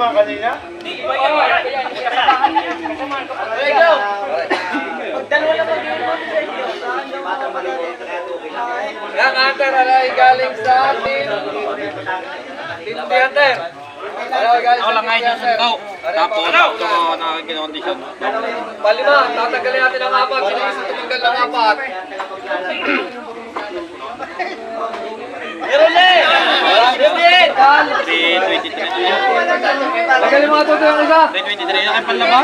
kasama kanina? Hindi ko yan. Kasamahan niya. Kasamahan ko. Let's go! Pagdalawa na pag yun mo sa inyo. Ang antar alay galing sa atin. Tito Tiyanter. Ako lang ngayon yung sundaw. Tapos ito na kinondisyon. Palima, tatanggalin natin ang apat. Sino gusto tumanggal ng apat? Meron din! Eh. Meron matuto yung isa. 23. Yung panlaba?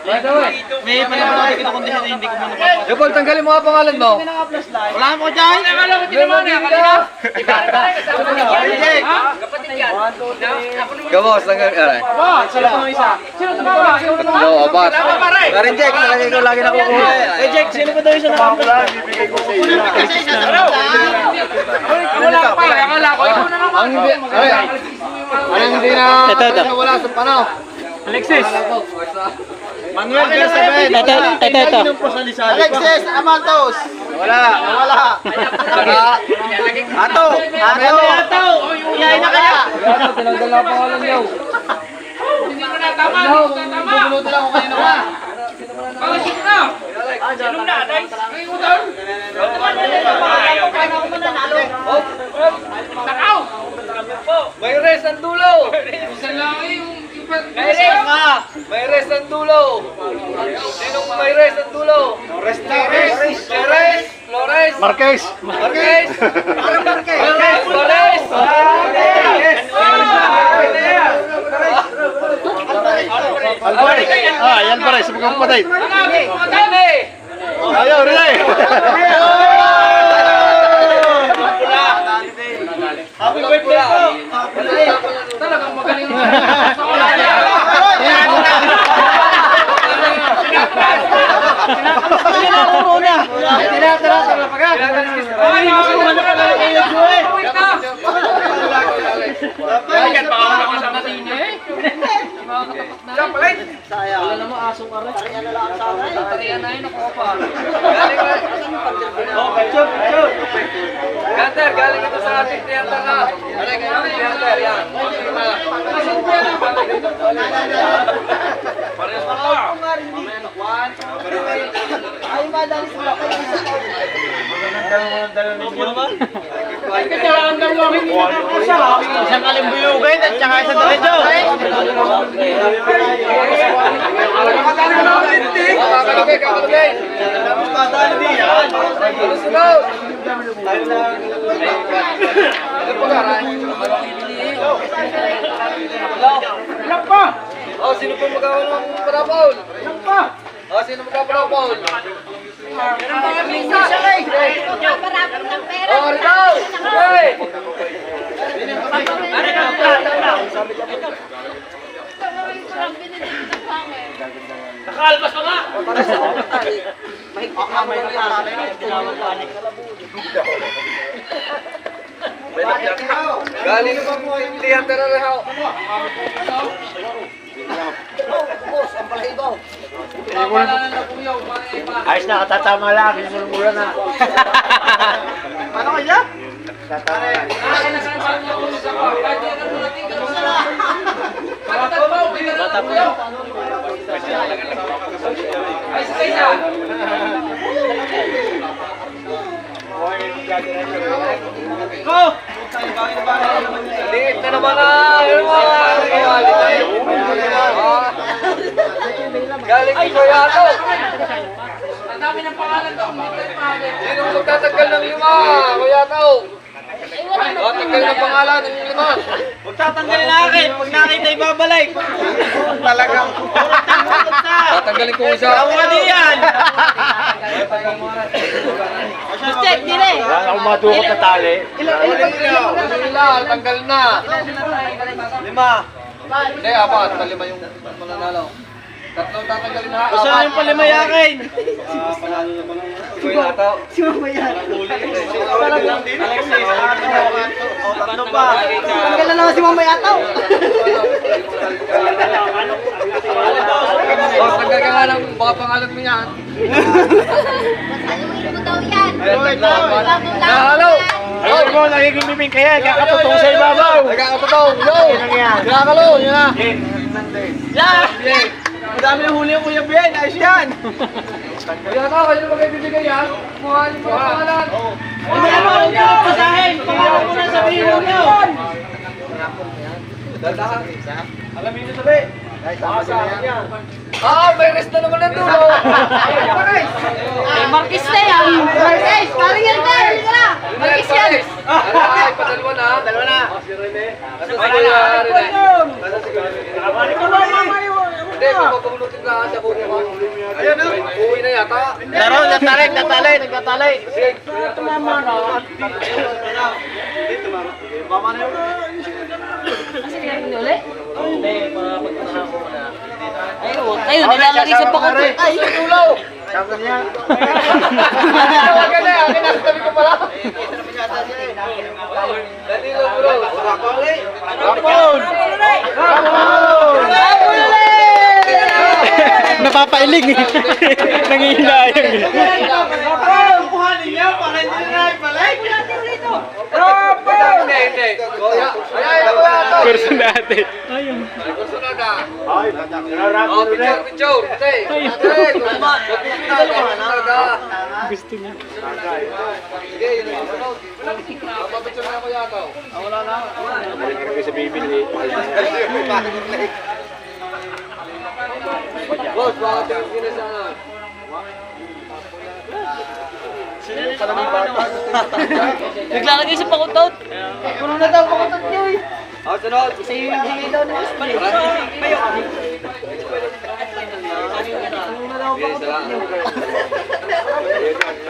Right. May panlaba na dito kundi siya hindi ko muna pa. Leopold, tanggalin mo nga pangalan mo. Wala mo ko dyan. Wala mo dito muna. Kanina. Kapatid yan. Gabos, tanggalin. Aray. Sila pa isa. Sino tumawa? Sino tumawa? Oo, apat. Karin Jack, nalagay ko lagi na kukuha. Eh Jack, sino ba daw isa nakakulat? Bibigay ko sa iyo. Wala pa. Akala ko. Ikaw na lang. Ang hindi na, Ito, ito. wala sa panaw. Alexis! Manuel Gasaben! Ito, ito, ito. Alexis Amatos! Wala, wala. Ato! Ato! Ato! Iyayin na kaya! Wala, tinanggal na ang pangalan niyo. Hindi mo na tama, hindi mo na tama. bubulutin ako kanina ka. Pangasip na. Sinong na, Day? Ay, utang. Takaw. May rest ang dulo. Isa lang eh, yung May rest ka. May rest ang dulo. Sinong may rest ang dulo? Flores. Flores. Flores. Marquez! Marquez. Parang Marquez. Flores. Alvarez! Ah, yan pa rin, sa mga patay. Dali. Dali. Ayaw, Rilay! Happy birthday po. Talagang magaling. Na. Bakit pa ako nakasama sa inyo eh? Wala naman asong aray. Tarihan na yun, ako pa. Ganter, galing ito sa ating theater na. Galing ito sa theater, yan. Parehas pa pa. Kailangan daw mo hindi Isang kalimbuyugin at saka isang? Ilang pa? Oh, sino po magawa ng parapaul? Ilang pa? Oh, sino magpaparapaul? Meron pa kami isa. Marami ng pera. Oh, Rizal! Okay! Nakalbas pa nga. Galing theater na. Papalanan na kuya. Paano iba? Ayos na, katatama lang. Sinulmula na. Paano kaya? Tatama lang. Ko. Ay, sa kanya. Go! Liit na naman na. Yun mo. Galing yato. Ang pangalan. Hindi tayo pangalan. Sino magtatanggal ng lima? Kuya Tao. Oh, tanggal ng pangalan ng lima. Huwag tatanggalin na akin. Pag nakita ibabalik. Talagang. Tatanggalin ko isa. Ako ka diyan. check, dili. Wala na akong madukot na tali. Manila, tanggal na. Lima. Hindi, apat. Palima yung mananalo. Tatlong tatanggalin na. Gusto na yung palima yakin. Si Ata. Tatlo pa. Tanggal na naman si Mama Yataw. Oh, tanggal ka nga ng baka pangalan mo yan. Saluhin mo daw yan. Bagong Nahalo. Ayun mo, nagiging bibing kaya, kakatutong sa ibabaw. Nagkakapatong. Yo! yan? Nakakalo. Yun na. Yan. Madami yung huli yung Kuya Bien. Ayos yan. Kaya na, kayo na magbibigay yan. Kumuha niyo pa ang pangalan. Ano yan mo? Huwag niyo pasahin. Pangalan ko na sabihin mo niyo. Alamin niyo sabi. Ah, may rest na naman ng dulo. Eh, Marquis na yan. Marquis, parang yan na. Halika na. Marquis yan. Ay, padalwa na. Dalawa na. Kasi si Kuya Rene. Hindi, kung mapaglutin na siya buhay mo. Ayun na. Uwi na yata. Laro, natalay, natalay, nagtatalay. Sige. Ayun, nilalagay sa pakot. Ay, Tulo. Huwag ka na. Akin na. Sabi ko pala. Dali na bro. Rapon! Napapailing eh. Nangihinayang. Hindi, hindi. Ay, ay, ay, ay. Kurso natin. Gusto na na. Ay, Oh, picture, picture. Tay, Gusto niya. Sige, yun. Mapapicture na ako yata. Ah, wala na. Balik ko sa bibili. Boss, baka tingin na sana. Naglalagay sa pakutot. Puno na daw pakutot niyo eh. Oh, sunod. Sa iyo naghingi daw ni Miss Pali. Sige, salamat.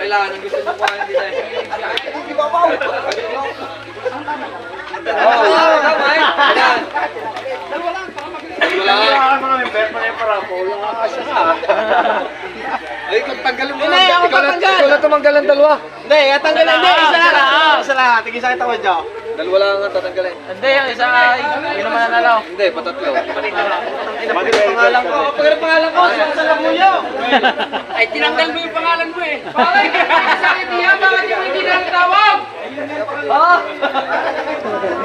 Kailangan, ang gusto mo kuha hindi tayo. Oo, tama eh. Ayan. Wala. Wala na yung. Ay, kung tanggalin mo Hindi, lang. ako Ikaw tatanggal. Lang tumanggal ng dalawa. Hindi, atanggal na. Hindi, isa lang. Isa lang. Tigisa kita ko dyan. Dalawa lang ang tatanggalin. Hindi, yung isa ay, yun naman nanalo. Hindi, patatlo. Pangalan ko. Pag ang pangalan ko, sa labuyo. Ay, tinanggal mo yung pangalan mo eh. Bakit? Sa idea, bakit yung hindi na tawag?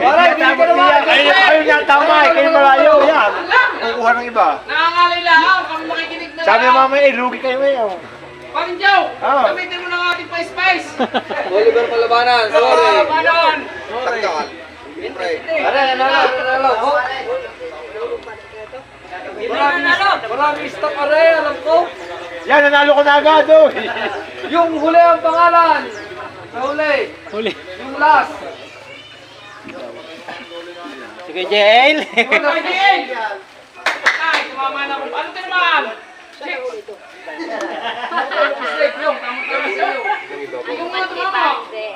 Para, hindi ka naman. Ayun, ayun yan, tama eh. Kayo malayo yan. Kukuha ng iba. Nangangalay lang, kami makikinig na Sabi lang. mamaya, eh, lugi kayo ngayon. Parinjaw, Oo. gamitin mo ng ating pa-spice. Oliver Palabanan, sorry. Panon. Pare, nanalo, nanalo. Marami, marami stock are, alam ko. Yan, nanalo ko na agad oh. Yung huli ang pangalan. Sa huli. Huli. Yung last. Sige, Jael. Ay, Dieng. Ay, tumama na ako. Ano naman? Six. Mistake yun. Tama-tama sa'yo. Yung mga tumama.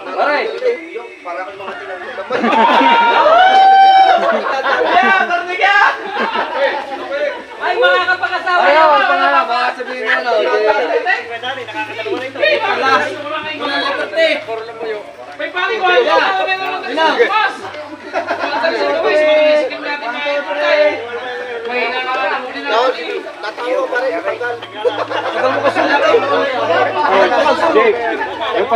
Pare. Ay, mga kapakasawa Ayaw, naman. ang pangalan. Baka sabihin mo ano. May paniwala ka. Meron lang tayo sa bus. Wala tayo sa bus. Mag-iisikin natin mga pagkain. May nakakalang huli na natin. Jake, yung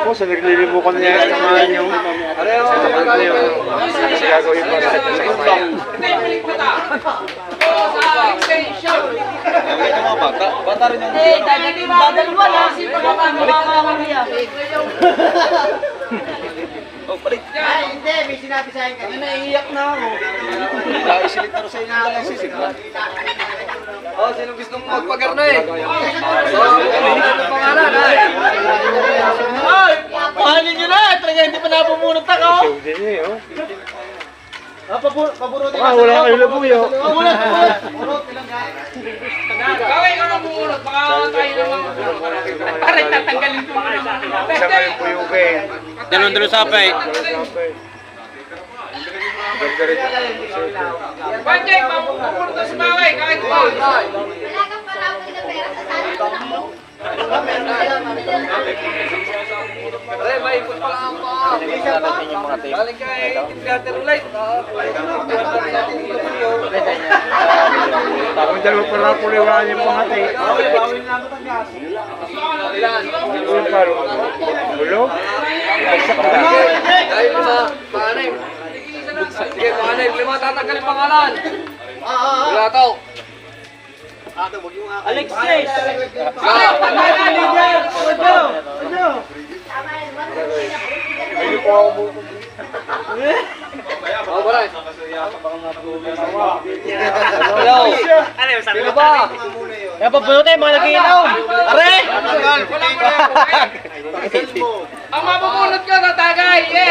Po, sa naglilimukan niya yung mga yung Pareho, pagkain kayo. kasi gagawin pa sa sa kamay. Ito sa extension. Bata rin yung... Eh, dadaling dadalawa na. Si pagkakagawa niya. Ay, hindi. May sinabi sa akin kanina. Naiiyak na ako. Naisilit na rin sa inyo dalang sisig. Oh, sino gusto mong magpagarna eh? So, ang pangalan ay? Ay, pahalin nyo na. talaga, hindi pa nabumunot ako. Ah, pabu- paburutin Baka wala kayo labuyo. Pabulat, pabulat. Purot, ilang ka. Gawin ko ng bumunot, baka tayo naman. Aray, tatanggalin ko na. Isa kayo puyugin. Dalon-dalon sapay. Panjay, mabumunot na si Maway, kahit pa. Wala kang palawin na pera sa sana. Aray, may ikot pala ang paa. Galing kay Gather Light. Kung dalawa pala puliwan yung mga tayo. Yung paro. Ulo? Dahil sa panganay. Sige, panganay. Lima, tatanggalin pangalan. Wala tao. Mo. Oh, baray. Hello. Sino ba? Kaya pabunutin, mga nag-iinom! Are! Ang mabumunot ko, tatagay! Yay!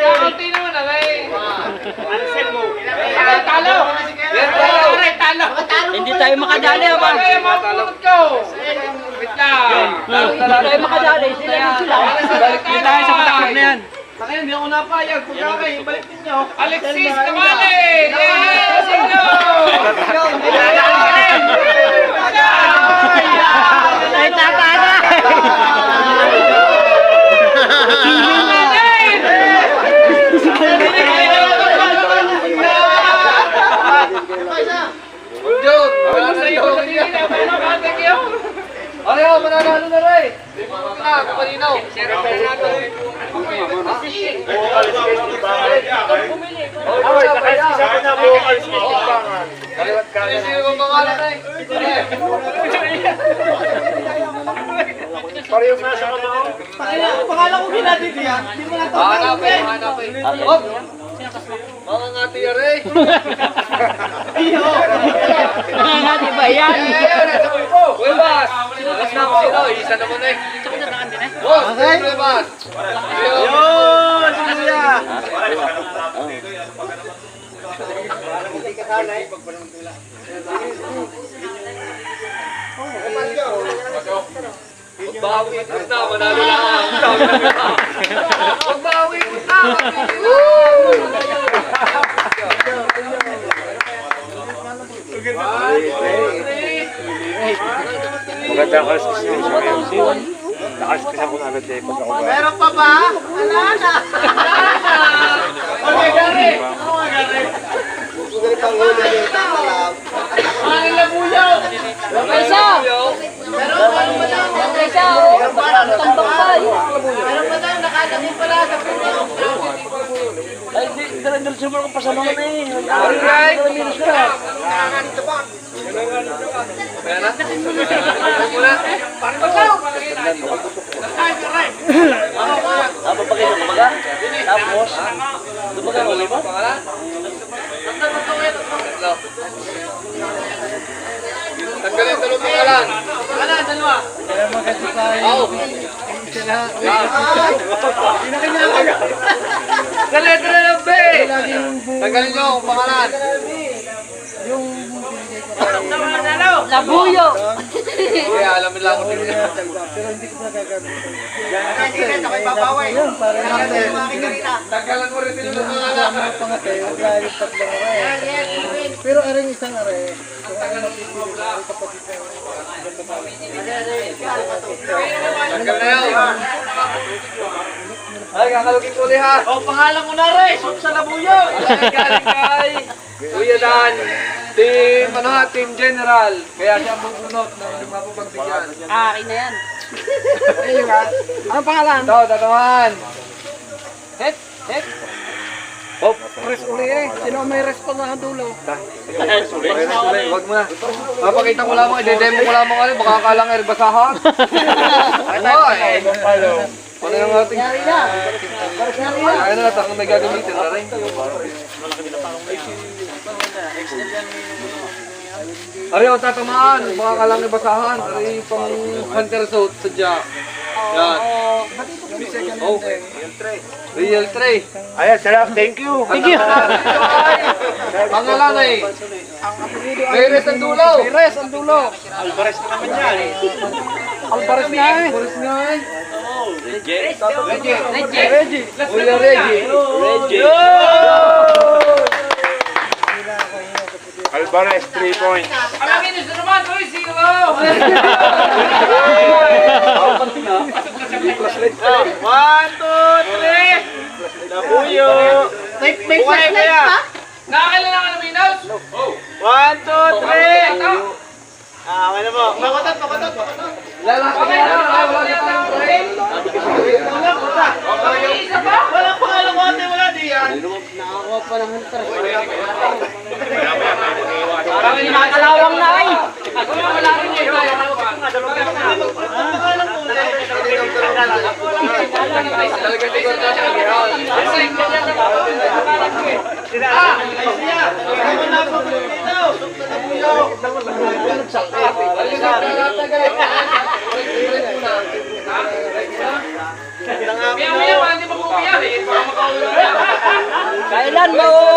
Kakunti naman, aray. Aray, talo! Yan, talo. Aray, talo! Hindi tayo makadali, ba? Aray, ang mabumunot ko! Wait lang! Tayo makadali, sila lang sila. Hindi tayo sa patakot na yan. Takay, hindi ako napayag. Pagka kayo, balik ninyo. Alexis Kamali! Yay! Sino? Ay, tatana wala na yun. Ayaw, mananalo na rin. Ah, kapaninaw. Away, nakaisisa ko na buong alis ko sa pangan. Kaliwat ka Sino yung pangalan na Parehong nasa kamao. Pangalan ko ginaditiyan. Hindi mo na ito. Hanapin, hanapin. Hop! Mga ngati yari. Hindi ba yan? Uy, Bas! Alas na ako sino, isa naman na eh. Boss, siyempre, Bas. Yun! Suya! Magbawi ko na, manalo na ako. Magbawi ko na. Maganda ang kalis kasi sa ngayon. Nakalis ako na agad eh. Meron pa ba? Wala na! Okay, gari! Okay, gari! Ano na buyaw? Isa! Meron ba daw? Isa! Tambak pa! Meron pa daw, nakalamin pala sa puno. Ay, di, dalan-dalan mo kung pasanungan na eh. Alright. Minus ka na. Kaya na. Ano muna? Tapos pag ito kumaga, tapos, dumaga mo, di ba? Pangalan? Hello. Tanggalin sa loob pangalan. Wala, dalawa. Ako. Sa letra ng B. Tanggalin nyo ang pangalan. Labuyo! Kaya alam mo lang kung sino. Sige, okay, babaway. Tanggalan mo rin sila ng pangalan. Pero aring isang are. Tanggal na yun. Ay, kakalugin ko ulit ha. Oh, pangalan ko na rin. Sa labuyo. Galing kay Kuya Dan. Team, ano ha, Team General. Kaya siya bubunot ng lima po pagbigyan. Akin na yan. Anong pangalan? Ito, tatamaan. Hit, hit. Hop, press uli eh. Sino may response ng dulo? Press uli, wag mo na. Papakita ko lamang, i-demo ko lamang ano, baka akalang ay basahan. Ano eh. Ano yung ating... Ano na, takong may gagamitin na rin. Ari, ang tatamaan, baka akalang ay basahan. Ari, pang hunter suit, sadya. Yan. Okay. Real 3. Ayan, sarap. Thank you. Thank you. Pangalan ay Perez ang dulo. Perez, ang dulo. Alvarez na naman yan. Alvarez nga eh. Boris nga eh. Reggie. Kuya Reggie. Alvarez, 3 points. Alangin niyo sa naman, uy, sino? One, two, three! Nabuyo! May, flashlight pa? Nakakailangan ng Minos? One, two, three! Ah, ano mo? Makotot, makotot, makotot! Lalaki na. nakakawala yata ang break. Okay, isa pa? Walang pangalan ko ate, wala di yan! Parang nakakalawang na eh. Ako lang wala One more.